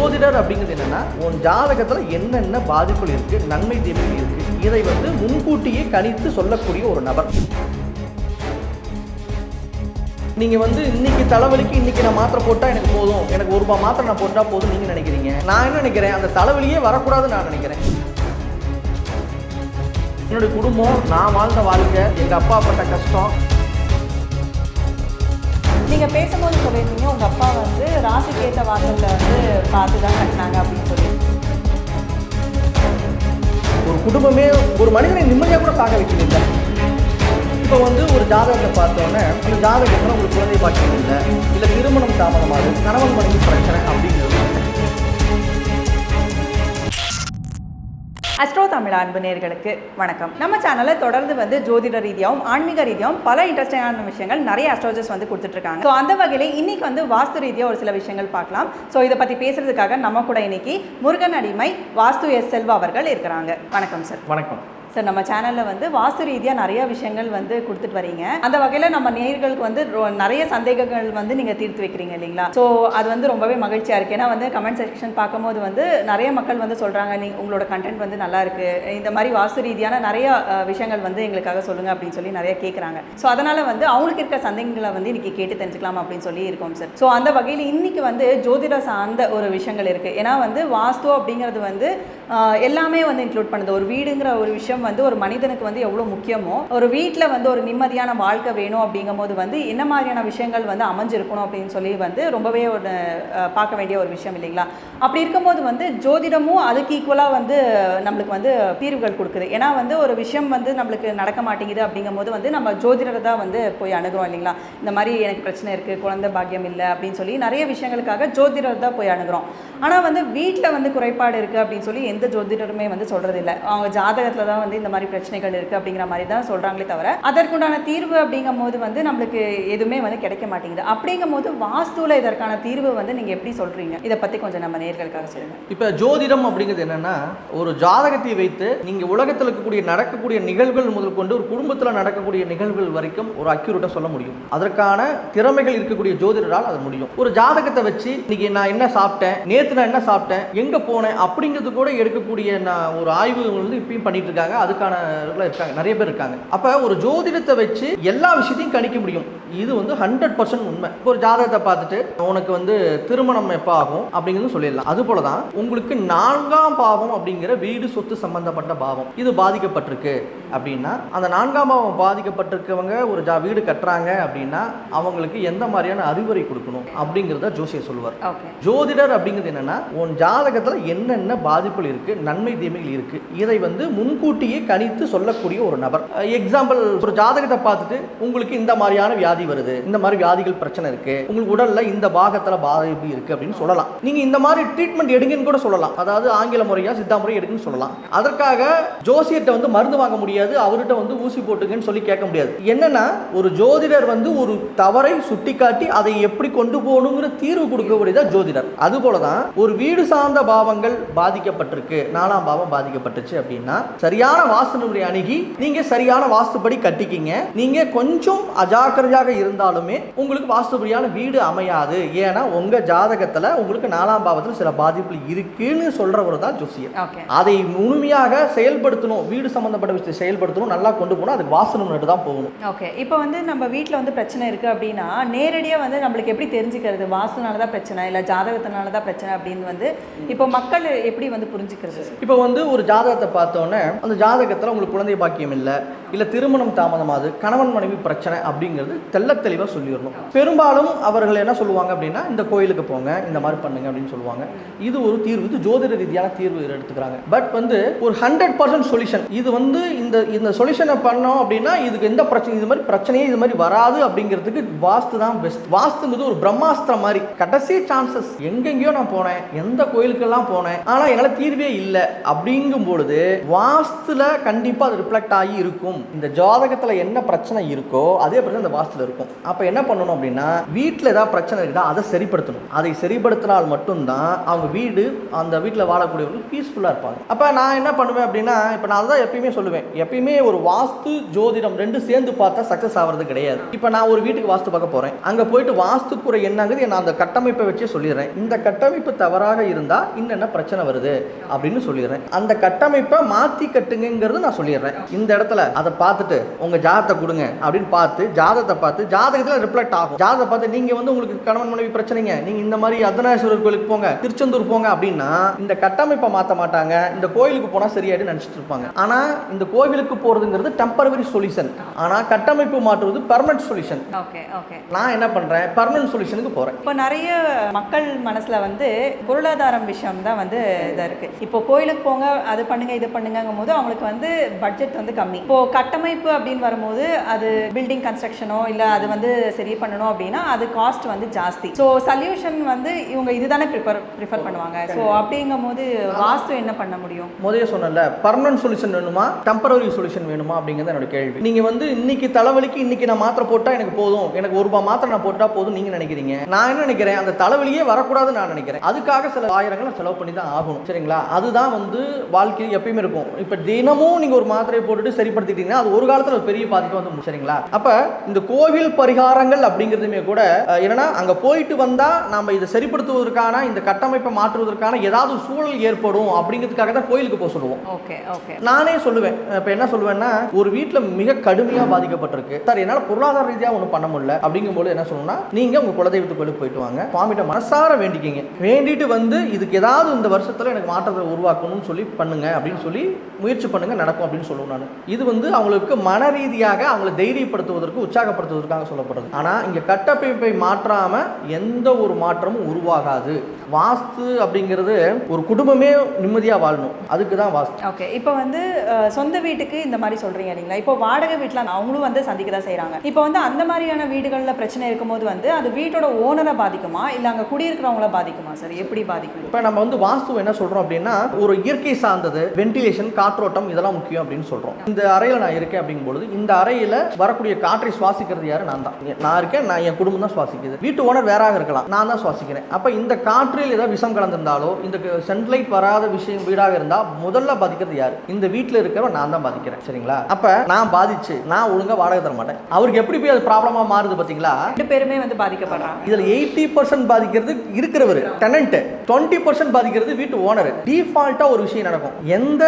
ஜோதிடர் அப்படிங்கிறது என்னன்னா உன் ஜாதகத்தில் என்னென்ன பாதிப்புகள் இருக்குது நன்மை தீமைகள் இருக்குது இதை வந்து முன்கூட்டியே கணித்து சொல்லக்கூடிய ஒரு நபர். நீங்கள் வந்து இன்னைக்கு தலைவலிக்கு இன்னைக்கு நான் மாத்திரை போட்டால் எனக்கு போதும். எனக்கு ஒரு ரூபாய் மாத்திரை நான் போட்டால் போதும் நீங்கள் நினைக்கிறீங்க. நான் என்ன நினைக்கிறேன்? அந்த தலைவலியே வரக்கூடாதுன்னு நான் நினைக்கிறேன். என்னுடைய குடும்பம் நான் வாழ்ந்த வாழ்க்கை எங்கள் அப்பா பட்ட கஷ்டம் நீங்கள் பேசும்போது சொல்லியிருந்தீங்க உங்கள் அப்பா வந்து ராசிக்கு ஏற்ற வாசல்ல வந்து பார்த்து தான் கட்டினாங்க அப்படின்னு சொல்லி ஒரு குடும்பமே ஒரு மனிதனை நிம்மதியாக கூட பார்க்க வைக்கிறது இப்போ வந்து ஒரு ஜாதகத்தை பார்த்தோன்னே அந்த ஜாதகத்தில் உங்களுக்கு குழந்தை பாக்கியம் இல்லை இல்லை திருமணம் தாமதமாகும் கணவன் மனைவி பிரச்சனை அப்படிங்கிறது அஸ்ட்ரோ தமிழ் அன்பு நேர்களுக்கு வணக்கம். நம்ம சேனல்ல தொடர்ந்து வந்து ஜோதிட ரீதியாகவும் ஆன்மீக ரீதியாகவும் பல இன்ட்ரெஸ்டிங்கான விஷயங்கள் நிறைய அஸ்ட்ராலஜர்ஸ் வந்து கொடுத்துட்டு இருக்காங்க ஸோ அந்த வகையில இன்னைக்கு வந்து வாஸ்து ரீதியாக ஒரு சில விஷயங்கள் பார்க்கலாம். ஸோ இதை பத்தி பேசுறதுக்காக நம்ம கூட இன்னைக்கு முருகன் அடிமை வாஸ்து எஸ் செல்வா அவர்கள் இருக்கிறாங்க. வணக்கம் சார் வணக்கம். சார் நம்ம சேனலில் வந்து வாஸ்து ரீதியாக நிறைய விஷயங்கள் வந்து கொடுத்துட்டு வரீங்க. அந்த வகையில் நம்ம நேர்களுக்கு வந்து ரொ- நிறைய சந்தேகங்கள் வந்து நீங்கள் தீர்த்து வைக்கிறீங்க இல்லைங்களா? ஸோ அது வந்து ரொம்பவே மகிழ்ச்சியாக இருக்குது ஏன்னா வந்து கமெண்ட் செக்ஷன் பார்க்கும்போது வந்து நிறைய மக்கள் வந்து சொல்கிறாங்க நீ உங்களோட கண்டென்ட் வந்து நல்லா இருக்குது இந்த மாதிரி வாஸ்து ரீதியான நிறைய விஷயங்கள் வந்து எங்களுக்காக சொல்லுங்கள் அப்படின்னு சொல்லி நிறைய கேட்குறாங்க ஸோ அதனால் வந்து அவங்களுக்கு இருக்க சந்தேகங்களை வந்து இன்னைக்கு கேட்டு தெரிஞ்சுக்கலாம் அப்படின்னு சொல்லி இருக்கோம் சார் ஸோ அந்த வகையில் இன்னைக்கு வந்து ஜோதிட சார்ந்த ஒரு விஷயங்கள் இருக்குது ஏன்னா வந்து வாஸ்து அப்படிங்கிறது வந்து எல்லாமே வந்து இன்க்ளூட் பண்ணுது. ஒரு வீடுங்கிற ஒரு விஷயம் வந்து ஒரு மனிதனுக்கு வந்து எவ்வளோ முக்கியமோ ஒரு வீட்டில் வந்து ஒரு நிம்மதியான வாழ்க்கை வேணும் அப்படிங்கும்போது வந்து என்ன மாதிரியான விஷயங்கள் வந்து அமைஞ்சிருக்கணும் அப்படின்னு சொல்லி வந்து ரொம்பவே ஒரு பார்க்க வேண்டிய ஒரு விஷயம் இல்லைங்களா? அப்படி இருக்கும்போது வந்து ஜோதிடமும் அதுக்கு ஈக்குவலாக வந்து நம்மளுக்கு வந்து தீர்வுகள் கொடுக்குது. ஏன்னா வந்து ஒரு விஷயம் வந்து நம்மளுக்கு நடக்க மாட்டேங்குது அப்படிங்கும்போது வந்து நம்ம ஜோதிடரை தான் வந்து போய் அணுகிறோம் இல்லைங்களா? இந்த மாதிரி எனக்கு பிரச்சனை இருக்குது குழந்தை பாக்கியம் இல்லை அப்படின்னு சொல்லி நிறைய விஷயங்களுக்காக ஜோதிடர் தான் போய் அணுகிறோம். ஆனால் வந்து வீட்டில் வந்து குறைபாடு இருக்குது அப்படின்னு சொல்லி எந்த ஜோதிடருமே வந்து சொல்கிறது இல்லை அவங்க ஜாதகத்தில் தான் வந்து வந்து இந்த மாதிரி பிரச்சனைகள் இருக்குது அப்படிங்கிற மாதிரி தான் சொல்கிறாங்களே தவிர அதற்குண்டான தீர்வு அப்படிங்கும் போது வந்து நம்மளுக்கு எதுவுமே வந்து கிடைக்க மாட்டேங்குது. அப்படிங்கும் போது வாஸ்துவில் இதற்கான தீர்வு வந்து நீங்கள் எப்படி சொல்கிறீங்க இதை பற்றி கொஞ்சம் நம்ம நேர்களுக்காக சொல்லுங்கள் இப்போ ஜோதிடம் அப்படிங்கிறது என்னன்னா ஒரு ஜாதகத்தை வைத்து நீங்க உலகத்தில் இருக்கக்கூடிய நடக்கக்கூடிய நிகழ்வுகள் முதல் கொண்டு ஒரு குடும்பத்தில் நடக்கக்கூடிய நிகழ்வுகள் வரைக்கும் ஒரு அக்யூரேட்டாக சொல்ல முடியும். அதற்கான திறமைகள் இருக்கக்கூடிய ஜோதிடரால் அது முடியும். ஒரு ஜாதகத்தை வச்சு இன்னைக்கு நான் என்ன சாப்பிட்டேன் நேத்து நான் என்ன சாப்பிட்டேன் எங்க போனேன் அப்படிங்கிறது கூட எடுக்கக்கூடிய நான் ஒரு ஆய்வு வந்து இப்பயும் பண்ணிட்டு இருக்காங்க. அதுக்கான இதுல இருக்காங்க நிறைய பேர் இருக்காங்க. அப்ப ஒரு ஜோதிடத்தை வச்சு எல்லா விஷயத்தையும் கணிக்க முடியும். இது வந்து ஹண்ட்ரட் பர்சன்ட் உண்மை. ஒரு ஜாதகத்தை பார்த்துட்டு உனக்கு வந்து திருமணம் எப்போ ஆகும் அப்படிங்கிறது சொல்லிடலாம். அது போல தான் உங்களுக்கு நான்காம் பாவம் அப்படிங்கிற வீடு சொத்து சம்பந்தப்பட்ட பாவம் இது பாதிக்கப்பட்டிருக்கு அப்படின்னா அந்த நான்காம் பாவம் பாதிக்கப்பட்டிருக்கவங்க ஒரு ஜா வீடு கட்டுறாங்க அப்படின்னா அவங்களுக்கு எந்த மாதிரியான அறிவுரை கொடுக்கணும் அப்படிங்கிறத ஜோசியர் சொல்லுவார். ஜோதிடர் அப்படிங்கிறது என்னன்னா உன் ஜாதகத்துல என்னென்ன பாதிப்புகள் இருக்கு நன்மை தீமைகள் இருக்கு இதை வந்து முன்கூட்டியே கணித்து சொல்லக்கூடிய ஒரு நபர். எக்ஸாம்பிள் ஒரு ஜாதகத்தை பார்த்துட்டு உங்களுக்கு இந்த மாதிரியான வியாதி வருது இந்த மாதிரி வியாதிகள் பிரச்சனை இருக்கு உங்களுக்கு உடல்ல இந்த பாகத்துல பாதிப்பு இருக்கு அப்படின்னு சொல்லலாம். நீங்க இந்த மாதிரி ட்ரீட்மெண்ட் எடுங்கன்னு கூட சொல்லலாம். அதாவது ஆங்கில முறையா சித்தா முறை எடுங்கன்னு சொல்லலாம். அதற்காக ஜோசியர்கிட்ட வந்து மருந்து வாங்க முடியாது அவர்கிட்ட வந்து ஊசி போட்டுங்கன்னு சொல்லி கேட்க முடியாது. என்னன்னா ஒரு ஜோதிடர் வந்து ஒரு தவறை சுட்டிக்காட்டி அதை எப்படி கொண்டு போகணுங்கிற தீர்வு கொடுக்கக்கூடியதா ஜோதிடர். அது போலதான் ஒரு வீடு சார்ந்த பாவங்கள் பாதிக்கப்பட்டிருக்கு நாலாம் பாவம் பாதிக்கப்பட்டுச்சு அப்படின்னா சரியான வாஸ்து முறை அணுகி நீங்க சரியான வாஸ்துப்படி கட்டிக்கிங்க. நீங்க கொஞ்சம் அஜாக்கிரதையாக இருந்தாலுமே உங்களுக்கு வாஸ்துபடியான வீடு அமையாது. ஏன்னா உங்க ஜாதகத்துல உங்களுக்கு நாலாம் பாவத்தில் சில பாதிப்புகள் இருக்குன்னு சொல்றவர் தான் ஜோசியர். அதை முழுமையாக செயல்படுத்தணும். வீடு சம்பந்தப்பட்ட விஷயத்தை செயல்படுத்தணும். நல்லா கொண்டு போகணும். அதுக்கு வாசனம் தான் போகணும். ஓகே இப்போ வந்து நம்ம வீட்டில் வந்து பிரச்சனை இருக்குது அப்படின்னா நேரடியாக வந்து நம்மளுக்கு எப்படி தெரிஞ்சுக்கிறது? வாஸ்துனால தான் பிரச்சனை இல்லை ஜாதகத்தினால தான் பிரச்சனை அப்படின்னு வந்து இப்போ மக்கள் எப்படி வந்து புரிஞ்சுக்கிறது? இப்போ வந்து ஒரு ஜாதகத்தை பார்த்தோன்னே அந்த ஜாதகத்தில் உங்களுக்கு குழந்தை பாக்கியம் இல்லை இல்லை திருமணம் தாமதமாகுது கணவன் மனைவி பிரச்சனை அப்படிங்கிறது தெல்ல தெளிவாக சொல்லிடணும். பெரும்பாலும் அவர்கள் என்ன சொல்லுவாங்க அப்படின்னா இந்த கோயிலுக்கு போங்க இந்த மாதிரி பண்ணுங்க அப்படின்னு சொல்லுவாங்க. இது ஒரு தீர்வு இது ஜோதிட ரீதியான தீர்வு எடுத்துக்கிறாங்க. பட் வந்து ஒரு ஹண்ட்ரட் பர்சன்ட் சொல்யூஷன் இது வந்து இந்த இந்த சொல்யூஷனை பண்ணோம் அப்படின்னா இதுக்கு எந்த பிரச்சனை இது மாதிரி பிரச்சனையே இது மாதிரி வராது அப்படிங்கிறதுக்கு வாஸ்து தான் பெஸ்ட் வாஸ்துங்கிறது ஒரு பிரம்மாஸ்திரம் மாதிரி. கடைசி சான்சஸ் எங்கெங்கேயோ நான் போனேன் எந்த கோயிலுக்கெல்லாம் போனேன் ஆனால் என்னால் தீர்வே இல்லை. அப்படிங்கும் பொழுது வாஸ்துல வாஸ்துல கண்டிப்பாக அது ரிஃப்ளெக்ட் ஆகி இருக்கும். இந்த ஜாதகத்தில் என்ன பிரச்சனை இருக்கோ அதே பிரச்சனை இந்த வாஸ்துவில் இருக்கும். அப்போ என்ன பண்ணணும் அப்படின்னா வீட்டில் ஏதாவது பிரச்சனை இருக்குதா அதை சரிப்படுத்தணும். அதை சரிப்படுத்தினால் மட்டும்தான் அவங்க வீடு அந்த வீட்டில் வாழக்கூடியவர்கள் பீஸ்ஃபுல்லாக இருப்பாங்க. அப்போ நான் என்ன பண்ணுவேன் அப்படின்னா இப்போ நான் அதான் எப்பயுமே சொல்லுவேன். எப்பயுமே ஒரு வாஸ்து ஜோதிடம் ரெண்டு சேர்ந்து பார்த்தா சக்ஸஸ் ஆகிறது கிடையாது. இப்போ நான் ஒரு வீட்டுக்கு வாஸ்து பார்க்க போகிறேன் அங்கே போயிட்டு வாஸ்துக்குறை என்னங்கிறது நான் அந்த கட்டமைப்பை வச்சே சொல்லிடுறேன். இந்த கட்டமைப்பு தவறாக இருந்தால் என்னென்ன பிரச்சனை வருது? அப்படின்னு சொல்லிடுறேன். அந்த கட்டமைப்பை மாற்றி கட்டுங்கிறது நான் சொல்லிடுறேன். இந்த இடத்துல அதை பார்த்துட்டு உங்கள் ஜாதகத்தை கொடுங்க அப்படின்னு பார்த்து ஜாதகத்தை பார்த்து ஜாதகத்தில் ரிஃப்ளெக்ட் ஆகும். ஜாதகத்தை பார்த்து நீங்கள் வந்து உங்களுக்கு கணவன் மனைவி பிரச்சனைங்க. நீங்கள் இந்த மாதிரி அர்த்தநாரீஸ்வரர் கோயிலுக்கு போங்க திருச்செந்தூர் போங்க அப்படின்னா இந்த கட்டமைப்பை மாற்ற மாட்டாங்க. இந்த கோயிலுக்கு போனால் சரியாயிட்டு நினச்சிட்டு இருப்பாங்க. ஆனால் இந்த கோவிலுக்கு போகிறதுங்கிறது டெம்பரவரி சொல்யூஷன் ஆனால் கட்டமைப்பு மாற்றுவது பர்மனன்ட் சொல்யூஷன் ஓகே ஓகே. நான் என்ன பண்ணுறேன் பர்மனன்ட் சொல்யூஷனுக்கு போகிறேன் இப்போ நிறைய மக்கள் மனசுல வந்து பொருளாதாரம் விஷயம் தான் வந்து இதாக இருக்கு. இப்போ கோயிலுக்கு போங்க அது பண்ணுங்க இது பண்ணுங்கும் போது அவங்களுக்கு வந்து பட்ஜெட் வந்து கம்மி. இப்போ கட்டமைப்பு அப்படின்னு வரும்போது அது பில்டிங் கன்ஸ்ட்ரக்ஷனோ இல்லை அது வந்து சரி பண்ணணும் அப்படின்னா அது காஸ்ட் வந்து ஜாஸ்தி. ஸோ சல்யூஷன் வந்து இவங்க இதுதானே ப்ரிஃபர் ப்ரிஃபர் பண்ணுவாங்க. ஸோ அப்படிங்கும் போது வாஸ்து என்ன பண்ண முடியும்? முதல்ல சொன்னல பர்மனன்ட் சொல்யூஷன் வேணுமா டெம்பரவரி சொல்யூஷன் வேணுமா அப்படிங்கிறது என்னோட கேள்வி. நீங்க வந்து இன்னைக்கு தலைவலிக்கு இன்னைக்கு நான் மாத்திரை போட்டா எனக்கு போதும். எனக்கு ஒரு ரூபாய் மாத்திரை நான் போட்டா போதும் நீங்க நினைக்கிறீங்க. நான் என்ன நினைக்கிறேன்? அந்த தலைவலியே வரக்கூடாதுன்னு நான் நினைக்கிறேன். அதுக்காக சில ஆயிரங்களை செலவு பண்ணி தான் ஆகணும். சரிங்களா? அதுதான் வந்து வாழ்க்கையில் எப்பயுமே இருக்கும். இப்போ தினமும் நீங்க ஒரு மாத்திரையை போட்டுட்டு சரிப்படுத்திட்டீங்கன்னா அது ஒரு காலத்துல பெரிய பாதிப்பு வந்து. சரிங்களா? அப்ப இந்த கோவில் பரிகாரங்கள் அப்படிங்கிறதுமே கூட என்னன்னா அங்க போயிட்டு வந்தா நாம இதை சரிப்படுத்துவதற்கான இந்த கட்டமைப்பை மாற்றுவதற்கான ஏதாவது சூழல் ஏற்படும் அப்படிங்கிறதுக்காக தான் கோயிலுக்கு போக சொல்லுவோம். Okay okay. நானே சொல்லுவேன். இப்போ என்ன சொல்லுவேன்னா ஒரு வீட்டில் மிக கடுமையாக பாதிக்கப்பட்டிருக்கு. சார் என்னால் பொருளாதார ரீதியாக ஒன்றும் பண்ண முடியல. அப்படிங்கும்போது என்ன சொல்லணும்னா நீங்கள் உங்கள் குலதெய்வத்து கோயிலுக்கு போயிட்டு வாங்க. சுவாமிகிட்ட மனசார வேண்டிக்கிங்க. வேண்டிட்டு வந்து இதுக்கு ஏதாவது இந்த வருஷத்தில் எனக்கு மாற்றத்தை உருவாக்கணும்னு சொல்லி பண்ணுங்க அப்படின்னு சொல்லி முயற்சி பண்ணுங்க நடக்கும் அப்படின்னு சொல்லுவேன் நான். இது வந்து அவங்களுக்கு மன ரீதியாக அவங்களை தைரியப்படுத்துவதற்கு உற்சாகப்படுத்துவதற்காக சொல்லப்படுது. ஆனால் இங்கே கட்டமைப்பை மாற்றாமல் எந்த ஒரு மாற்றமும் உருவாகாது. வாஸ்து அப்படிங்கிறது ஒரு குடும்பமே நிம்மதியாக வாழணும். அதுக்கு தான் வாஸ்து. ஓகே இப்போ வந்து சொந்த வீட்டுக்கு இந்த மாதிரி சொல்றீங்க இல்லைங்களா? இப்போ வாடகை வீட்டில் அவங்களும் வந்து சந்திக்க தான் செய்கிறாங்க இப்போ வந்து அந்த மாதிரியான வீடுகளில் பிரச்சனை இருக்கும்போது வந்து அது வீட்டோட ஓனரை பாதிக்குமா? இல்லை அங்கே குடியிருக்கிறவங்கள பாதிக்குமா சார் எப்படி பாதிக்கும்? இப்போ நம்ம வந்து வாஸ்து என்ன சொல்றோம் அப்படின்னா ஒரு இயற்கை சார்ந்தது வென்டிலேஷன் காற்றோட்டம் இதெல்லாம் முக்கியம் அப்படின்னு சொல்றோம். இந்த அறையில் நான் இருக்கேன் அப்படிங்கும்பொழுது இந்த அறையில் வரக்கூடிய காற்றை சுவாசிக்கிறது யாரு? நான் தான். நான் இருக்கேன் நான் என் குடும்பம் தான் சுவாசிக்குது. வீட்டு ஓனர் வேறாக இருக்கலாம். நான் தான் சுவாசிக்கிறேன். அப்போ இந்த காற்றில் ஏதாவது விஷம் கலந்திருந்தாலோ இந்த சன்லைட் வராத விஷயம் வீடாக இருந்தால் முதல்ல பாதிக்கிறது யார்? இந்த வீட்டில் இருக்கிறவன் நான் தான் பாதிக்கிறேன். சரிங்களா? அப்போ நான் பாதிச்சு நான் ஒழுங்கா வாடகை தர மாட்டேன். அவருக்கு எப்படி போய் அது ப்ராப்ளமாக மாறுது பார்த்தீங்களா ரெண்டு பேருமே வந்து பாதிக்கப்படுறாங்க. இதுல எயிட்டி பர்சன்ட் பாதிக்கிறது இருக்கிறவர் டெனன்ட் டுவெண்ட்டி பர்சன்ட் பாதிக்கிறது வீட்டு ஓனர். டிஃபால்ட்டா ஒரு விஷயம் நடக்கும். எந்த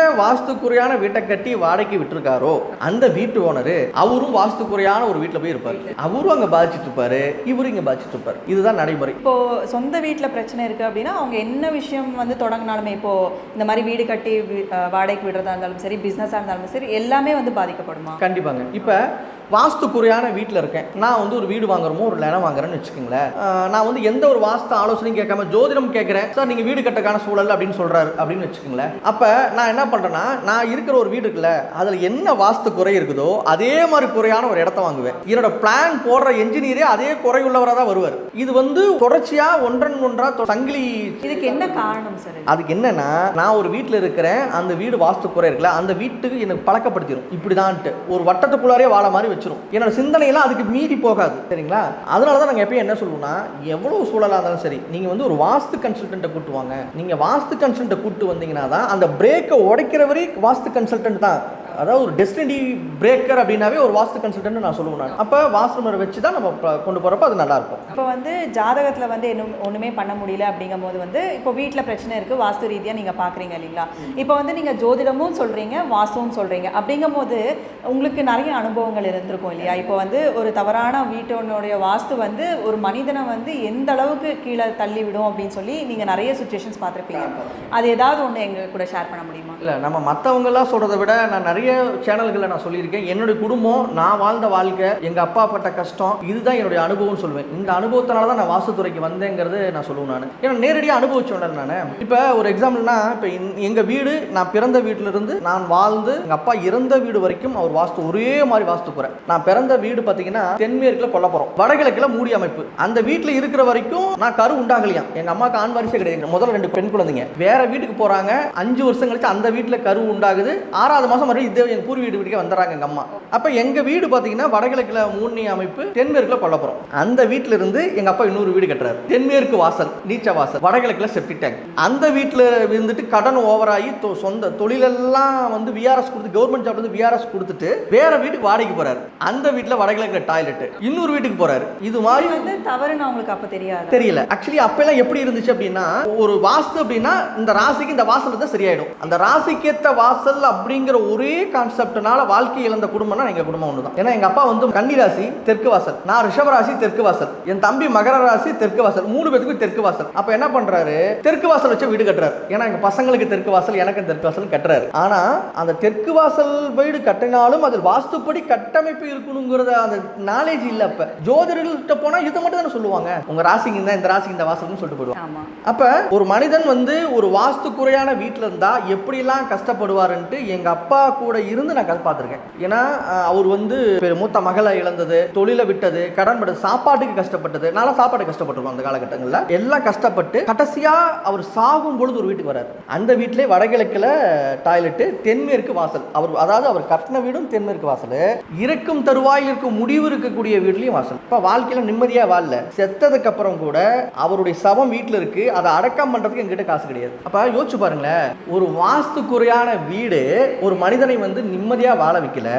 வாஸ்துக்குறையான வீட்டை கட்டி வாடகைக்கு விட்டுருக்காரோ அந்த வீட்டு ஓனர் அவரும் வாஸ்துக்குறையான ஒரு வீட்டில் போய் இருப்பார். அவரும் அங்க பாதிச்சுட்டு இருப்பாரு இவரும் இங்க பாதிச்சுட்டு இருப்பாரு. இதுதான் நடைமுறை. இப்போ சொந்த வீட்டில் பிரச்சனை இருக்கு அப்படின்னா அவங்க என்ன விஷயம் வந்து தொடங்கினாலுமே இப்போ இந்த மாதிரி வீடு கட்டி வாடகைக்கு விடுறதா இருந்தாலும் சரி பிஸ்னஸாக இருந்தாலும் சரி எல்லாமே வந்து பாதிக்கப்படுமா? கண்டிப்பாங்க. இப்போ வாஸ்துக்குறையான வீட்டில் இருக்கேன். நான் வந்து ஒரு வீடு வாங்குறமோ ஒரு நிலம் வாங்குறேன்னு வச்சுக்கோங்களேன். நான் வந்து எந்த ஒரு வாஸ்து ஆலோசனையும் கேட்காம ஜோதிடம் கேட்குறேன். சார் நீங்கள் வீடு கட்டக்கான சூழல் அப்படின்னு சொல்கிறாரு அப்படின்னு வச்சுக்கோங்களேன். அப்போ நான் என்ன பண்ணுறேன்னா நான் இருக்கிற ஒரு வீடு இருக்குல்ல அதில் என்ன வாஸ்து குறை இருக்குதோ அதே மாதிரி குறையான ஒரு இடத்த வாங்குவேன். என்னோட பிளான் போடுற என்ஜினியரே அதே குறையுள்ளவராக தான் வருவார். இது வந்து தொடர்ச்சியாக ஒன்றன் ஒன்றா சங்கிலி இதுக்கு என்ன காரணம் சார்? அதுக்கு என்னன்னா நான் ஒரு வீட்டில் இருக்கிறேன் அந்த வீடு வாஸ்து குறை இருக்குல்ல அந்த வீட்டுக்கு எனக்கு பழக்கப்படுத்திடும் இப்படிதான்ட்டு. ஒரு வட்டத்துக்குள்ளாரே வாழ மாதிரி வச்சிரும் என்னோட சிந்தனையெல்லாம் அதுக்கு மீறி போகாது. சரிங்களா? அதனால தான் நாங்கள் எப்பயும் என்ன சொல்லுவோம்னா எவ்வளோ சூழலாக இருந்தாலும் சரி நீங்கள் வந்து ஒரு வாஸ்து கன்சல்டண்ட்டை கூட்டு வாங்க நீங்கள் வாஸ்து கன்சல்ட்டை கூட்டு வந்தீங்கன்னா தான் அந்த பிரேக்கை உடைக்கிறவரே வாஸ்து கன்சல்டன்ட் தான். அதாவது ஒரு டெஸ்டினி பிரேக்கர் அப்படின்னாவே ஒரு வாஸ்து கன்சல்டன்ட் நான் சொல்லுவேன் நான். அப்போ வாஸ்து வச்சு தான் நம்ம கொண்டு போகிறப்ப அது நல்லா இருக்கும். இப்போ வந்து ஜாதகத்தில் வந்து இன்னும் ஒன்றுமே பண்ண முடியல அப்படிங்கும் போது வந்து இப்போ வீட்டில் பிரச்சனை இருக்குது வாஸ்து ரீதியாக நீங்கள் பார்க்குறீங்க இல்லைங்களா? இப்போ வந்து நீங்கள் ஜோதிடமும் சொல்கிறீங்க வாஸ்துவும் சொல்கிறீங்க அப்படிங்கும் போது உங்களுக்கு நிறைய அனுபவங்கள் இருந்திருக்கும் இல்லையா? இப்போ வந்து ஒரு தவறான வீட்டோனுடைய வாஸ்து வந்து ஒரு மனிதனை வந்து எந்த அளவுக்கு கீழே தள்ளி விடும் அப்படின்னு சொல்லி நீங்கள் நிறைய சுச்சுவேஷன்ஸ் பார்த்துருப்பீங்க. அது ஏதாவது ஒன்று எங்கள் கூட ஷேர் பண்ண முடியுமா? இல்லை நம்ம மற்றவங்கெல்லாம் சொல்கிறத விட நான் நிறைய நிறைய சேனல்களில் நான் சொல்லியிருக்கேன். என்னுடைய குடும்பம் நான் வாழ்ந்த வாழ்க்கை எங்கள் அப்பா பட்ட கஷ்டம் இதுதான் என்னுடைய அனுபவம்னு சொல்லுவேன் இந்த அனுபவத்தினால தான் நான் வாஸ்துத்துறைக்கு வந்தேங்கிறது நான் சொல்லுவேன் நான். ஏன்னா நேரடியாக அனுபவிச்சோன்னே நான். இப்போ ஒரு எக்ஸாம்பிள்னா இப்போ எங்கள் வீடு நான் பிறந்த வீட்டிலிருந்து நான் வாழ்ந்து எங்கள் அப்பா இறந்த வீடு வரைக்கும் அவர் வாஸ்து ஒரே மாதிரி வாஸ்து போகிறேன் நான் பிறந்த வீடு பார்த்தீங்கன்னா தென்மேற்கில் கொல்லப்புறம் வடகிழக்கில் மூடி அமைப்பு. அந்த வீட்டில் இருக்கிற வரைக்கும் நான் கரு உண்டாகலையாம். எங்கள் அம்மாவுக்கு ஆண் வாரிசே கிடையாது. முதல்ல ரெண்டு பெண் குழந்தைங்க. வேற வீட்டுக்கு போகிறாங்க அஞ்சு வருஷம் கழிச்சு அந்த வீட்டில் கரு உண்டாகுது. ஆறாவது மாதம் மறுபடியும் இதே எங்கள் பூர்வீடு வீட்டுக்கே வந்துடுறாங்க எங்கள் அம்மா. அப்போ எங்கள் வீடு பார்த்தீங்கன்னா வடகிழக்கில் மூணி அமைப்பு தென்மேற்கில் கொல்லப்புறம் அந்த வீட்டில இருந்து எங்கள் அப்பா இன்னொரு வீடு கட்டுறாரு. தென்மேற்கு வாசல் நீச்ச வாசல் வடகிழக்கில் செப்டி டேங்க் அந்த வீட்டில் இருந்துட்டு கடன் ஓவராகி சொந்த தொழிலெல்லாம் வந்து விஆர்எஸ் கொடுத்து கவர்மெண்ட் ஜாப் வந்து விஆர்எஸ் கொடுத்துட்டு வேற வீட்டுக்கு வாடகைக்கு போறாரு. அந்த வீட்டில் வடகிழக்கில் டாய்லெட் இன்னொரு வீட்டுக்கு போறாரு. இது மாதிரி வந்து தவறுன்னு அவங்களுக்கு அப்ப தெரியாது. தெரியல. ஆக்சுவலி அப்பெல்லாம் எப்படி இருந்துச்சு அப்படின்னா ஒரு வாஸ்து அப்படின்னா இந்த ராசிக்கு இந்த வாசல் இருந்தால் சரியாயிடும். அந்த ராசிக்கேத்த வாசல் அப்படிங்கிற ஒரே கான்செப்ட்னால வாழ்க்கை இழந்த குடும்பம்னா எங்க குடும்பம் ஒன்று தான் ஏன்னா எங்க அப்பா வந்து கன்னி ராசி தெற்கு வாசல். நான் ரிஷப ராசி தெற்கு வாசல். என் தம்பி மகர ராசி தெற்கு வாசல். மூணு பேத்துக்கும் தெற்கு வாசல். அப்ப என்ன பண்றாரு? தெற்கு வாசல் வச்சு வீடு கட்டுறாரு. ஏன்னா எங்க பசங்களுக்கு தெற்கு வாசல் எனக்கு தெற்கு வாசல் கட்டுறாரு. ஆனா அந்த தெற்கு வாசல் வீடு கட்டினாலும் அதில் வாஸ்துப்படி கட்டமைப்பு இருக்கணுங்கிறத அந்த நாலேஜ் இல்ல அப்ப. ஜோதிடர்கள்ட்ட போனா இதை மட்டும் தானே சொல்லுவாங்க. உங்க ராசிக்கு இந்த இந்த ராசிக்கு இந்த வாசல்னு சொல்லிட்டு போயிடுவாங்க. அப்ப ஒரு மனிதன் வந்து ஒரு வாஸ்து குறையான வீட்டில் இருந்தா எப்படிலாம் கஷ்டப்படுவாருன்ட்டு எங்க அப்பா கூட இருந்து நான் கதை பார்த்துருக்கேன் ஏன்னா அவர் வந்து மூத்த மகளை இழந்தது தொழிலை விட்டது கடன் பட்டது சாப்பாட்டுக்கு கஷ்டப்பட்டது. நல்லா சாப்பாடு கஷ்டப்பட்டிருக்கோம் அந்த காலகட்டங்களில். எல்லாம் கஷ்டப்பட்டு கடைசியா அவர் சாகும் பொழுது ஒரு வீட்டுக்கு வராரு அந்த வீட்டிலே வடகிழக்கில் டாய்லெட்டு தென்மேற்கு வாசல். அவர் அதாவது அவர் கட்டின வீடும் தென்மேற்கு வாசல். இருக்கும் தருவாயில் இருக்கும் முடிவு இருக்கக்கூடிய வீட்லேயும் வாசல். இப்போ வாழ்க்கையில் நிம்மதியாக வாழல. செத்ததுக்கு அப்புறம் கூட அவருடைய சவம் வீட்டில் இருக்கு. அதை அடக்கம் பண்ணுறதுக்கு எங்கிட்ட காசு கிடையாது. அப்போ யோசிச்சு பாருங்களேன். ஒரு வாஸ்து குறையான வீடு ஒரு மனிதனை வந்து நிம்மதியாக வாழ வைக்கல.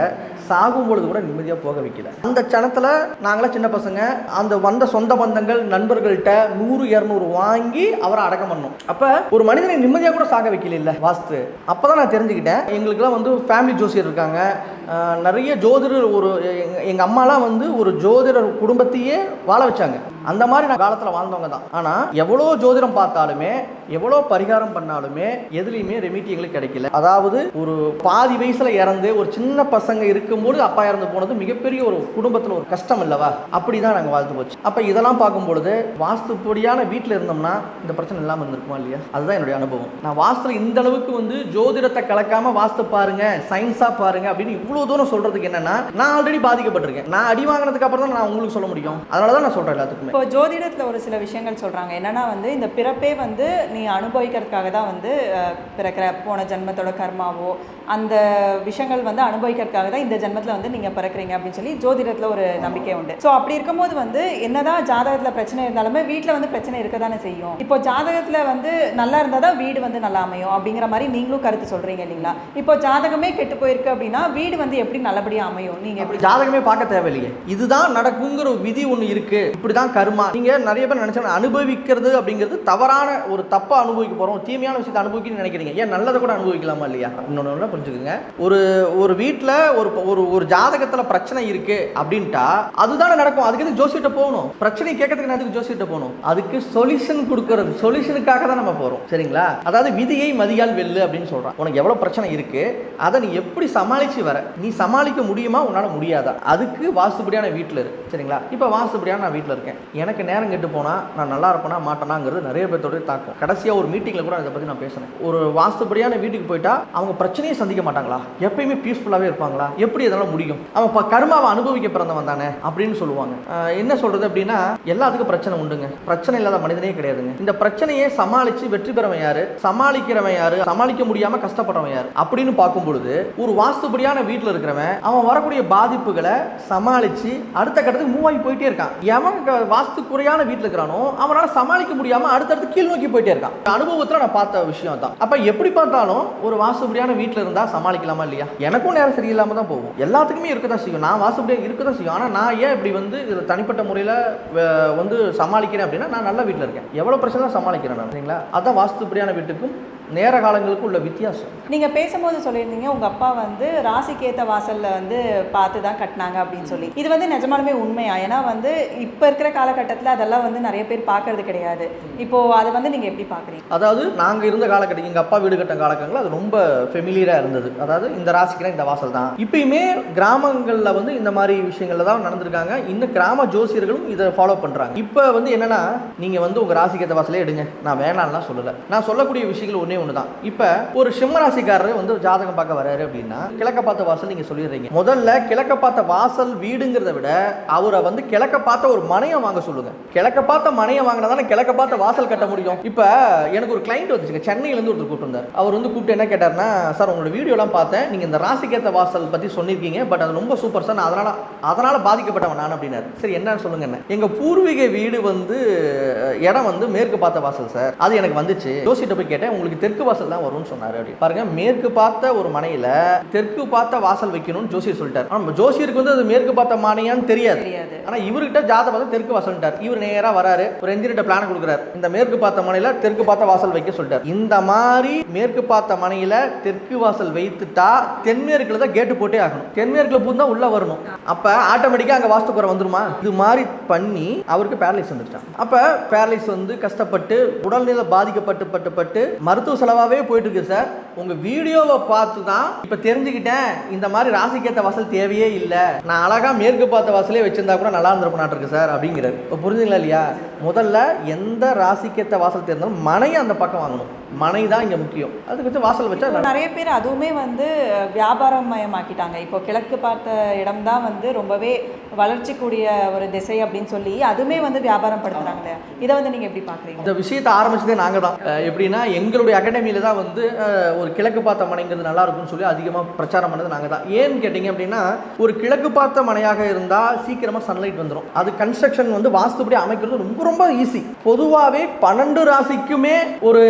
சாகும் பொழுது கூட நிம்மதியாக போக வைக்கல. அந்த சனத்தில் நாங்களாம் சின்ன பசங்க அந்த வந்த சொந்த பந்தங்கள் நண்பர்கள்ட்ட நூறு இரநூறு வாங்கி அவரை அடக்கம் பண்ணோம். அப்போ ஒரு மனிதனை நிம்மதியாக கூட சாக வைக்கல இல்லை வாஸ்து. அப்பதான் நான் தெரிஞ்சுக்கிட்டேன். எங்களுக்குலாம் வந்து ஃபேமிலி ஜோசியர் இருக்காங்க. நிறைய ஜோதிடர் ஒரு எங்கள் அம்மாலாம் வந்து ஒரு ஜோதிடர் குடும்பத்தையே வாழ வச்சாங்க. அந்த மாதிரி நான் காலத்தில் வாழ்ந்தவங்க தான். ஆனால் எவ்வளோ ஜோதிடம் பார்த்தாலுமே எவ்வளோ பரிகாரம் பண்ணாலுமே எதுலேயுமே ரெமிட்டி எங்களுக்கு கிடைக்கல. அதாவது ஒரு பாதி வயசில் இறந்து ஒரு சின்ன பசங்க இருக்கும்போது அப்பா இறந்து போனது மிகப்பெரிய ஒரு குடும்பத்தில் ஒரு கஷ்டம் இல்லவா? அப்படி தான் நாங்கள் வாழ்ந்து போச்சு. அப்போ இதெல்லாம் பார்க்கும்பொழுது வாஸ்துப்படியான வீட்டில் இருந்தோம்னா இந்த பிரச்சனை இல்லாமல் இருந்திருக்குமா இல்லையா? அதுதான் என்னுடைய அனுபவம். நான் வாஸ்துல இந்த அளவுக்கு வந்து ஜோதிடத்தை கலக்காமல் வாஸ்து பாருங்க சயின்ஸாக பாருங்க அப்படின்னு இவ்வளவு தூரம் சொல்றதுக்கு என்னன்னா நான் ஆல்ரெடி பாதிக்கப்பட்டிருக்கேன். நான் அடி வாங்கினதுக்கு அப்புறம் தான் நான் உங்களுக்கு சொல்ல முடியும். அதனால தான் நான் சொல்றேன் எல்லாத்துக்குமே. இப்போ ஜோதிடத்துல ஒரு சில விஷயங்கள் சொல்றாங்க. என்னன்னா வந்து இந்த பிறப்பே வந்து நீ அனுபவிக்கிறதுக்காக தான் வந்து அஹ், பிறக்கிற போன ஜென்மத்தோட கர்மாவோ அந்த விஷயங்கள் வந்து அனுபவிக்கிறதுக்காக தான் இந்த ஜென்மத்தில் வந்து நீங்கள் பிறக்கிறீங்க அப்படின்னு சொல்லி ஜோதிடத்தில் ஒரு நம்பிக்கை உண்டு. ஸோ அப்படி இருக்கும்போது வந்து என்னதான் ஜாதகத்தில் பிரச்சனை இருந்தாலுமே வீட்டில் வந்து பிரச்சனை இருக்க தானே செய்யும். இப்போ ஜாதகத்தில் வந்து நல்லா இருந்தால் தான் வீடு வந்து நல்லா அமையும் அப்படிங்கிற மாதிரி நீங்களும் கருத்து சொல்கிறீங்க இல்லைங்களா? இப்போ ஜாதகமே கெட்டு போயிருக்கு அப்படின்னா வீடு வந்து எப்படி நல்லபடியாக அமையும்? நீங்கள் எப்படி ஜாதகமே பார்க்க தேவையில்லையே. இதுதான் நடக்குங்கிற ஒரு விதி ஒன்று இருக்குது இப்படி தான் கருமா. நீங்கள் நிறைய பேர் நினச்சா அனுபவிக்கிறது அப்படிங்கிறது தவறான ஒரு தப்பா அனுபவிக்க போகிறோம் தீமையான விஷயத்தை அனுபவிக்கணும்னு நினைக்கிறீங்க. ஏன் நல்லதை கூட அனுபவிக்கலாமா இல்லையா? இன்னொன்று புரிஞ்சுக்குங்க ஒரு ஒரு வீட்டில் ஒரு ஒரு ஒரு ஜாதகத்தில் பிரச்சனை இருக்கு அப்படின்ட்டா அதுதானே நடக்கும். அதுக்கு எதுக்கு ஜோசியிட்ட போகணும்? பிரச்சனை கேட்கறதுக்கு நான் அதுக்கு ஜோசியிட்ட போகணும்? அதுக்கு சொல்யூஷன் கொடுக்கறது சொல்யூஷனுக்காக தான் நம்ம போகிறோம் சரிங்களா? அதாவது விதியை மதியால் வெல்லு அப்படின்னு சொல்கிறான் உனக்கு எவ்வளோ பிரச்சனை இருக்கு அதை நீ எப்படி சமாளிச்சு வர? நீ சமாளிக்க முடியுமா? உன்னால் முடியாதா? அதுக்கு வாஸ்துபடியான வீட்டில் இருக்கு சரிங்களா? இப்போ வாஸ்துபடியான நான் வீட்டில் இருக்கேன். எனக்கு நேரம் கெட்டு போனால் நான் நல்லா இருப்பேனா மாட்டேனாங்கிறது நிறைய பேர்த்தோட தாக்கம். கடைசியாக ஒரு மீட்டிங்கில் கூட இதை பற்றி நான் பேசினேன். ஒரு வாஸ்துபடியான வீட்டுக்கு போயிட்டா அவங்க பிரச்சனையை சந்திக்க மாட்டாங்களா? எப்பயுமே பீஸ்ஃபுல்லாகவே இருப்பாங்களா? எப்படி இதெல்லாம் முடியும்? அவன் இப்போ கர்மாவை அனுபவிக்க பிறந்தவன் தானே? அப்படின்னு சொல்லுவாங்க. என்ன சொல்றது அப்படின்னா எல்லாத்துக்கும் பிரச்சனை உண்டுங்க. பிரச்சனை இல்லாத மனிதனே கிடையாதுங்க. இந்த பிரச்சனையை சமாளித்து வெற்றி பெறவன் யாரு? சமாளிக்கிறவன் யாரு? சமாளிக்க முடியாம கஷ்டப்படுறவன் யாரு? அப்படின்னு பார்க்கும் பொழுது ஒரு வாஸ்துபடியான வீட்டில் இருக்கிறவன் அவன் வரக்கூடிய பாதிப்புகளை சமாளித்து அடுத்த கட்டத்துக்கு மூவ் ஆகி போயிட்டே இருக்கான். எவன் வாஸ்து குறையான வீட்டில் இருக்கிறானோ அவனால சமாளிக்க முடியாம அடுத்தடுத்து கீழ் நோக்கி போயிட்டே இருக்கான். அனுபவத்தில் நான் பார்த்த விஷயம் தான் அப்போ எப்படி பார்த்தாலும் ஒரு வாஸ்துபடியான வீட்டில் இருந்து சமாளிக்கலாமா இல்லையா? எனக்கும் நேரம் சரியில்லாமல் தான் போகும். எல்லாத்துக்குமே இருக்க தான் செய்யும். நான் வாஸ்துபடியாக இருக்க தான் செய்யும். ஆனால் நான் ஏன் இப்படி வந்து இதில் தனிப்பட்ட முறையில் வந்து சமாளிக்கிறேன் அப்படின்னா நான் நல்ல வீட்டில் இருக்கேன். எவ்வளோ பிரச்சனை சமாளிக்கிறேன் நான் சரிங்களா? அதான் வாஸ்துபடியான வீட்டுக்கும் நேர காலங்களுக்கும் உள்ள வித்தியாசம். நீங்க பேசும்போது சொல்லியிருந்தீங்க உங்க அப்பா வந்து ராசிக்கேத்த வாசல்ல வந்து பார்த்து தான் கட்டினாங்க அப்படின்னு சொல்லி. இது வந்து நிஜமாலுமே உண்மையா? ஏன்னா வந்து இப்ப இருக்கிற காலகட்டத்துல அதெல்லாம் வந்து நிறைய பேர் பார்க்கறது கிடையாது. இப்போ அதை வந்து நீங்க எப்படி பாக்குறீங்க அதாவது நாங்கள் இருந்த காலகட்டம் எங்கள் அப்பா வீடு கட்ட காலகட்டங்கள் அது ரொம்ப ஃபெமிலியராக இருந்தது. அதாவது இந்த ராசிக்குனா இந்த வாசல் தான் இப்பயுமே கிராமங்களில் வந்து இந்த மாதிரி விஷயங்கள்ல தான் நடந்திருக்காங்க. இன்னும் கிராம ஜோசியர்களும் இதை ஃபாலோ பண்ணுறாங்க இப்போ வந்து என்னன்னா நீங்கள் வந்து உங்கள் ராசிக்கு ஏற்ற வாசலே எடுங்க. நான் வேணாம்லாம் சொல்லலை. நான் சொல்லக்கூடிய விஷயங்கள் ஒன்றே ஒன்று தான் இப்போ ஒரு சிம்மராசிக்காரர் வந்து ஜாதகம் பார்க்க வராரு அப்படின்னா கிழக்க பார்த்த வாசல் நீங்கள் சொல்லிடுறீங்க. முதல்ல கிழக்க பார்த்த வாசல் வீடுங்கிறத விட அவரை வந்து கிழக்க பார்த்த ஒரு மனையை வாங்க சொல்லுங்க. கிழக்க பார்த்த மனையை வாங்கினா தானே கிழக்க பார்த்த வாசல் கட்ட முடியும். இப்போ எனக்கு ஒரு கிளைண்ட் வந்துச்சுங்க. சென்னையிலேருந்து ஒருத்தர் கூப்பிட்டு வந்தார் அவர் வந்து கூப்பிட்டு என்ன கேட்டார்னா சார் உங்களோட வீடியோலாம் பார்த்தேன். நீங்கள் இந்த ராசிக்கேத்த வாசல் பற்றி சொல்லியிருக்கீங்க. பட் அது ரொம்ப சூப்பர் சார் நான் அதனால் அதனால் பாதிக்கப்பட்டவன் நான் அப்படின்னாரு. சரி என்னன்னு சொல்லுங்க என்ன. எங்கள் பூர்வீக வீடு வந்து இடம் வந்து மேற்கு பார்த்த வாசல் சார் அது எனக்கு வந்துச்சு. யோசிட்ட போய் கேட்டேன் உங்களுக்கு தெற்கு வாசல் தான் வரும்னு சொன்னார் அப்படி. பாருங்க மேற்கு பார்த்த ஒரு மனையில தெற்கு பார்த்த வாசல் வைக்கணும்னு ஜோசியர் சொல்லிட்டார். ஆனால் ஜோசியருக்கு வந்து அது மேற்கு பார்த்த மனையான்னு தெரியாது. ஆனா இவர்கிட்ட ஜாத பார்த்து தெற்கு வாசல்ட்டார் இவர் நேரா வராரு. ஒரு என்ஜினியர்ட்ட பிளான் கொடுக்குறாரு. இந்த மேற்கு பார்த்த மனையில தெற்கு பார்த்த வாசல் வைக்க சொல்லிட்டார். இந்த மாதிரி மேற்கு பார்த்த மனையில தெற்கு வாசல் வைத்துட்டா தென்மேற்குல தான் கேட்டு போட்டே ஆகணும். தென்மேற்குல பூந்தா உள்ள வரணும். அப்ப ஆட்டோமேட்டிக்கா அங்க வாஸ்து குறை வந்துருமா? இது மாதிரி பண்ணி அவருக்கு பேரலைஸ் வந்துருச்சான் அப்ப பேரலைஸ் வந்து கஷ்டப்பட்டு உடல்நிலை பாதிக்கப்பட்டு பட்டு பட்டு மருத்துவ செலவாவே போயிட்டு இருக்கு சார். உங்கள் வீடியோவை பார்த்து தான் இப்போ தெரிஞ்சுக்கிட்டேன். இந்த மாதிரி ராசிக்கேத்த வாசல் தேவையே இல்லை. நான் அழகாக மேற்கு பார்த்த வாசலே வச்சிருந்தா கூட நல்லா இருந்திருக்கும் இருக்கு சார் அப்படிங்கிறது. இப்போ புரிஞ்சுங்களா இல்லையா? முதல்ல எந்த ராசிக்கேற்ற வாசல் தேர்ந்தாலும் மனையை அந்த பக்கம் வாங்கணும். மனை தான் இங்க முக்கியம். அதுக்கு வச்சு வாசல் வச்சா நிறைய பேர் அதுவுமே வந்து வியாபாரம் மயமாக்கிட்டாங்க. இப்போ கிழக்கு பார்த்த இடம் தான் வந்து ரொம்பவே வளர்ச்சிக்கூடிய ஒரு திசை அப்படின்னு சொல்லி அதுவுமே வந்து வியாபாரம் படுத்துறாங்க இல்லையா இதை வந்து நீங்க எப்படி பாக்குறீங்க? இந்த விஷயத்தை ஆரம்பிச்சதே நாங்க தான். எப்படின்னா எங்களுடைய அகாடமியில தான் வந்து ஒரு கிழக்கு பார்த்த மனைங்கிறது நல்லா இருக்கும்னு சொல்லி அதிகமாக பிரச்சாரம் பண்ணது நாங்க தான். ஏன்னு கேட்டிங்க அப்படின்னா ஒரு கிழக்கு பார்த்த மனையாக இருந்தால் சீக்கிரமா சன்லைட் வந்துடும் அது கன்ஸ்ட்ரக்ஷன் வந்து வாஸ்துபடி அமைக்கிறது ரொம்ப ரொம்ப ஈஸி பொதுவாகவே பன்னெண்டு ராசிக்குமே ஒரு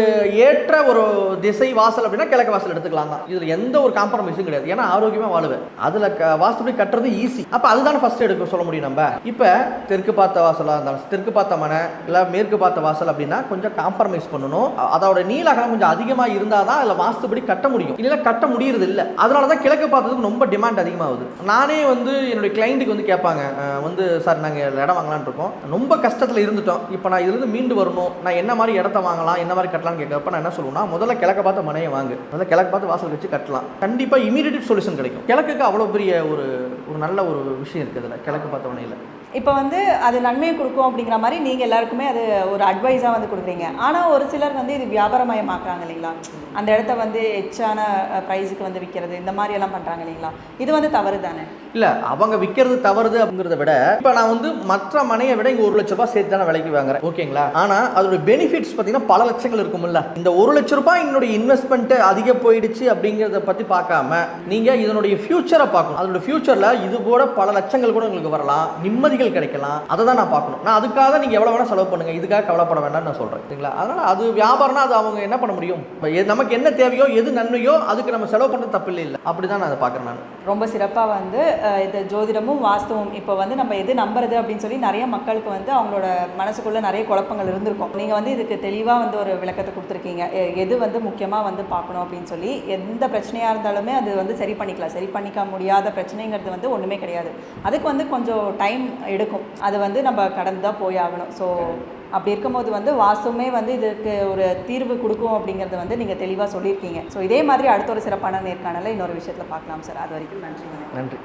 ஏற்ற ஒரு திசை வாசல் அப்படின்னா கிழக்கு வாசல் எடுத்துக்கலாம் தான். இதுல எந்த ஒரு காம்ப்ரமைஸும் கிடையாது. ஏன்னா ஆரோக்கியமா வாழுவேன். அதுல வாஸ்துபடி கட்டுறது ஈஸி அப்ப அதுதான் ஃபர்ஸ்ட் எடுக்க சொல்ல முடியும் நம்ம? இப்ப தெற்கு பார்த்த வாசலா இருந்தாலும் தெற்கு பார்த்த மனை இல்ல மேற்கு பார்த்த வாசல் அப்படின்னா கொஞ்சம் காம்ப்ரமைஸ் பண்ணணும். அதோட நீள அகலம் கொஞ்சம் அதிகமா இருந்தாதான் அதுல வாஸ்துபடி கட்ட முடியும். இல்ல கட்ட முடியறது இல்ல. அதனால தான் கிழக்கு பார்த்ததுக்கு ரொம்ப டிமாண்ட் அதிகமாகுது. நானே வந்து என்னுடைய கிளைண்ட்டுக்கு வந்து கேட்பாங்க வந்து சார் நாங்க இடம் வாங்கலாம்னு இருக்கோம். ரொம்ப கஷ்டத்துல இருந்துட்டோம். இப்போ நான் இதுல இருந்து மீண்டு வரணும். நான் என்ன மாதிரி இடத்த வாங்கலாம் என்ன மாதிரி கட்டலாம்னு கேட்கறப்ப நான் என்ன சொல்லுவோம்னா முதல்ல கிழக்க பார்த்த மனையை வாங்கு. முதல்ல கிழக்கு பார்த்து வாசல் வச்சு கட்டலாம். கண்டிப்பா இமீடியட் சொல்யூஷன் கிடைக்கும். கிழக்குக்கு அவ்வளோ பெரிய ஒரு ஒரு நல்ல ஒரு விஷயம் இருக்குது அதில் கிழக்கு பார்த்த மனையில். இப்போ வந்து அது நன்மையை கொடுக்கும் அப்படிங்கிற மாதிரி நீங்கள் எல்லாருக்குமே அது ஒரு அட்வைஸாக வந்து கொடுக்குறீங்க. ஆனால் ஒரு சிலர் வந்து இது வியாபாரமயமாக்குறாங்க இல்லைங்களா? அந்த இடத்த வந்து எச்சான ப்ரைஸுக்கு வந்து விற்கிறது இந்த மாதிரி எல்லாம் பண்ணுறாங்க இல்லைங்களா? இது வந்து தவறு தானே? இல்லை அவங்க விற்கிறது தவறுது அப்படிங்கிறத விட இப்போ நான் வந்து மற்ற மனையை விட இங்கே ஒரு லட்ச ரூபாய் சேர்த்து தானே விலைக்கு வாங்குறேன். ஓகேங்களா? ஆனால் அதோட பெனிஃபிட்ஸ் பார்த்தீங்கன்னா பல லட்சங்கள் இருக்கும்ல. இந்த ஒரு லட்ச ரூபாய் என்னுடைய இன்வெஸ்ட்மெண்ட்டு அதிக போயிடுச்சு அப்படிங்கிறத பற்றி பார்க்காம நீங்கள் இதனுடைய ஃபியூச்சரை பார்க்கணும். அதோட ஃபியூச்சரில் இது கூட பல லட்சங்கள் கூட உங்களுக்கு வரலாம். நிம்மதிகள் கிடைக்கலாம் அதை தான் நான் பார்க்கணும். நான் அதுக்காக நீங்கள் எவ்வளோ வேணால் செலவு பண்ணுங்க இதுக்காக கவலைப்பட வேண்டாம்னு நான் சொல்கிறேன் சரிங்களா? அதனால் அது வியாபாரம்னா அது அவங்க என்ன பண்ண முடியும்? எது- நமக்கு என்ன தேவையோ எது நன்மையோ அதுக்கு நம்ம செலவு பண்ணுறது தப்பு இல்லை அப்படி தான் நான் அதை பார்க்குறேன் நான். ரொம்ப சிறப்பாக வந்து இது ஜோதிடமும் வாஸ்தவம் இப்போ வந்து நம்ம எது நம்புறது அப்படின்னு சொல்லி நிறைய மக்களுக்கு வந்து அவங்களோட மனசுக்குள்ளே நிறைய குழப்பங்கள் இருந்திருக்கும். நீங்கள் வந்து இதுக்கு தெளிவாக வந்து ஒரு விளக்கத்தை கொடுத்துருக்கீங்க. எது வந்து முக்கியமாக வந்து பார்க்கணும் அப்படின்னு சொல்லி எந்த பிரச்சனையாக இருந்தாலுமே அது வந்து சரி பண்ணிக்கலாம். சரி பண்ணிக்க முடியாத பிரச்சனைங்கிறது வந்து ஒன்றுமே கிடையாது. அதுக்கு வந்து கொஞ்சம் டைம் எடுக்கும். அது வந்து நம்ம கடந்து தான் போய் ஆகணும் ஸோ அப்படி இருக்கும்போது வந்து வாசுமே வந்து இதுக்கு ஒரு தீர்வு கொடுக்கும் அப்படிங்கிறத வந்து நீங்கள் தெளிவாக சொல்லியிருக்கீங்க. ஸோ இதே மாதிரி அடுத்த ஒரு சிறப்பான நேர்காணலை இன்னொரு விஷயத்தில் பார்க்கலாம் சார் அது வரைக்கும் நன்றி நன்றி.